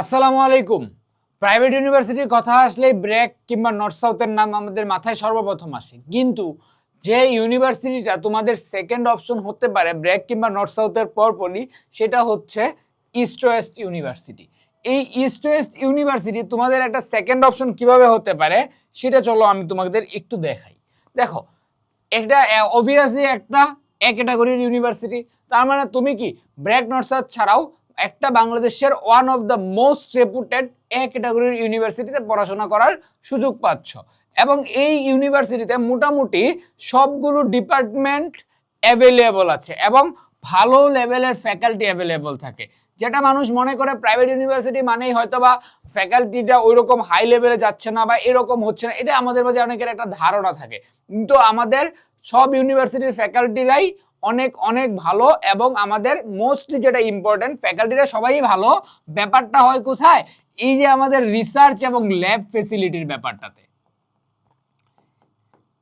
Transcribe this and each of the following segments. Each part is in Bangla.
আসসালামু আলাইকুম। প্রাইভেট ইউনিভার্সিটির কথা আসলে ব্র্যাক কিংবা নর্থ সাউথের নাম আমাদের মাথায় সর্বপ্রথম আসে। কিন্তু যে ইউনিভার্সিটিটা তোমাদের সেকেন্ড অপশন হতে পারে ব্র্যাক কিংবা নর্থ সাউথের পরপরই, সেটা হচ্ছে ইস্ট ওয়েস্ট ইউনিভার্সিটি এই ইস্ট ওয়েস্ট ইউনিভার্সিটি তোমাদের একটা সেকেন্ড অপশন কীভাবে হতে পারে, সেটা চলো আমি তোমাদের একটু দেখাই। দেখো এটা অবভিয়াসলি একটা এ ক্যাটাগরির ইউনিভার্সিটি তার মানে তুমি কি ব্র্যাক নর্থ সাউথ ছাড়াও একটা বাংলাদেশের one of the most reputed A ক্যাটাগরির ইউনিভার্সিটিতে পড়াশোনা করার সুযোগ পাচ্ছ। এবং এই ইউনিভার্সিটিতে মোটামুটি সবগুলো ডিপার্টমেন্ট অ্যাভেলেবল আছে এবং ভালো লেভেলের ফ্যাকাল্টি অ্যাভেলেবল থাকে। যেটা মানুষ মনে করে প্রাইভেট ইউনিভার্সিটি মানেই হয়তো বা ফ্যাকাল্টিটা ওই রকম হাই লেভেলে যাচ্ছে না বা এরকম হচ্ছে না। এটা আমাদের মাঝে অনেকের একটা ধারণা থাকে। কিন্তু আমাদের সব ইউনিভার্সিটির ফ্যাকাল্টিরাই অনেক অনেক ভালো এবং আমাদের মোস্টলি যেটা ইম্পর্টেন্ট ফ্যাকাল্টিরা সবাই ভালো। ব্যাপারটা হয় কোথায়? এই যে আমাদের রিসার্চ এবং ল্যাব ফেসিলিটির ব্যাপারটাতে।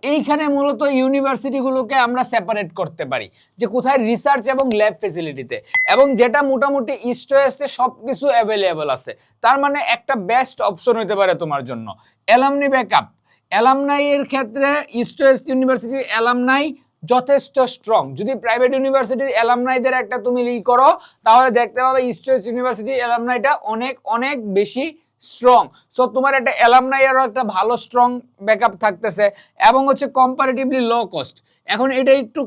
এইখানে মূলত ইউনিভার্সিটিগুলোকে আমরা সেপারেট করতে পারি যে কোথায় রিসার্চ এবং ল্যাব ফেসিলিটিতে এবং যেটা মোটামুটি ইস্ট ওয়েস্টে সব কিছু অ্যাভেলেবল আছে। তার মানে একটা বেস্ট অপশন হতে পারে তোমার জন্য। অ্যালামনি ব্যাকআপ অ্যালামনাই এর ক্ষেত্রে ইস্ট ওয়েস্ট ইউনিভার্সিটির অ্যালামনাই যথেষ্ট স্ট্রং যদি প্রাইভেট ইউনিভার্সিটির অ্যালামনাইদের একটা তুমি ই করো, তাহলে দেখতে পাবে ইস্ট ওয়েস্ট ইউনিভার্সিটির অ্যালামনাইটা অনেক অনেক বেশি স্ট্রং সো তোমার একটা অ্যালামনাই আরও একটা ভালো স্ট্রং ব্যাকআপ থাকতেছে। এবং হচ্ছে কম্পারেটিভলি লো কস্ট এখন এটা একটু,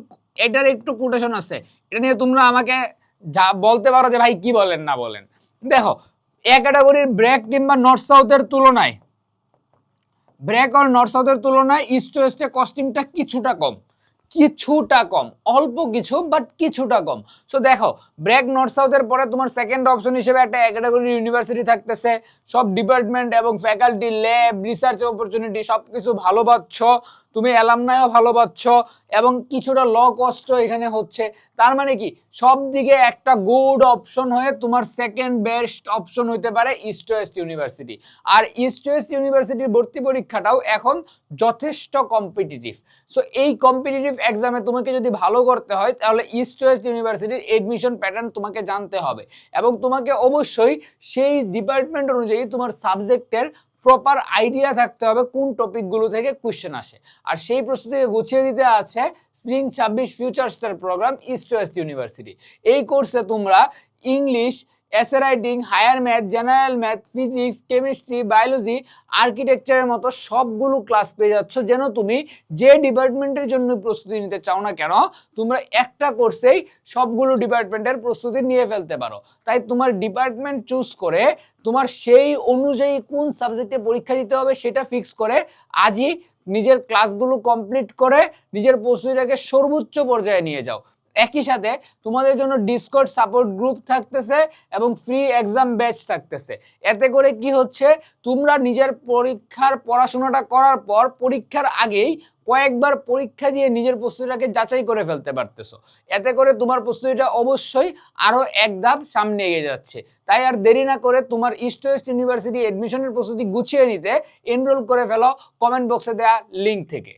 এটার একটু কোটেশন আছে। এটা নিয়ে তোমরা আমাকে যা বলতে পারো যে, ভাই, কি বলেন, না বলেন? দেখো, এ ক্যাটাগরির ব্রেক কিংবা নর্থ সাউথের তুলনায় ব্রেক আর নর্থ সাউথের তুলনায় ইস্ট ওয়েস্টে কস্টিংটা কিছুটা কম। কিছুটা কম, অল্প কিছু বাট কিছুটা কম। সো দেখো ব্র্যাক নর্থ সাউথের পরে তোমার সেকেন্ড অপশন হিসেবে একটা ক্যাটাগরি ইউনিভার্সিটি থাকতেছে। সব ডিপার্টমেন্ট এবং ফ্যাকাল্টি ল্যাব রিসার্চ অপরচুনিটি সব কিছু ভালো পাচ্ছ। তুমি অ্যালামনাইও ভালো পাচ্ছ এবং কিছুটা ল কষ্ট এখানে হচ্ছে। তার মানে কি? সব দিকে একটা গুড অপশন হয়ে তোমার সেকেন্ড বেস্ট অপশন হইতে পারে ইস্ট ওয়েস্ট ইউনিভার্সিটি আর ইস্ট ওয়েস্ট ইউনিভার্সিটির ভর্তি পরীক্ষাটাও এখন যথেষ্ট কম্পিটিটিভ সো এই কম্পিটিটিভ এক্সামে তোমাকে যদি ভালো করতে হয়, তাহলে ইস্ট ওয়েস্ট ইউনিভার্সিটির এডমিশন প্যাটার্ন তোমাকে জানতে হবে। এবং তোমাকে অবশ্যই সেই ডিপার্টমেন্ট অনুযায়ী তোমার সাবজেক্টের প্রপার আইডিয়া থাকতে হবে কোন টপিকগুলো থেকে কোয়েশ্চেন আসে। আর সেই প্রস্তুতিকে গুছিয়ে দিতে আছে স্প্রিং ছাব্বিশ future star program East West University এই কোর্সে তোমরা ইংলিশ এসে writing higher math general math physics chemistry biology আর্কিটেকচারের মতো সবগুলো ক্লাস পেয়ে যাচ্ছ। যেন তুমি যে ডিপার্টমেন্টের জন্য প্রস্তুতি নিতে চাও না কেন, তোমরা একটা কোর্সেই সবগুলো ডিপার্টমেন্টের প্রস্তুতি নিয়ে ফেলতে পারো। তাই তোমার ডিপার্টমেন্ট চুজ করে তোমার সেই অনুযায়ী কোন সাবজেক্টে পরীক্ষা দিতে হবে সেটা ফিক্স করে আজই নিজের ক্লাসগুলো কমপ্লিট করে নিজের প্রস্তুতিটাকে সর্বোচ্চ পর্যায়ে নিয়ে যাও। একই সাথে তোমাদের জন্য ডিসকর্ড সাপোর্ট গ্রুপ থাকতেছে এবং ফ্রি এক্সাম ব্যাচ থাকতেছে। এতে করে কি হচ্ছে? তোমরা নিজের পরীক্ষার পড়াশোনাটা করার পর পরীক্ষার আগেই কয়েকবার পরীক্ষা দিয়ে নিজের প্রস্তুতিটাকে যাচাই করে ফেলতে পারতেছো। এতে করে তোমার প্রস্তুতিটা অবশ্যই আরও এক ধাপ সামনে এগিয়ে যাচ্ছে। তাই আর দেরি না করে তোমার ইস্ট ওয়েস্ট ইউনিভার্সিটি এডমিশনের প্রস্তুতি গুছিয়ে নিতে এনরোল করে ফেলো কমেন্ট বক্সে দেওয়া লিঙ্ক থেকে।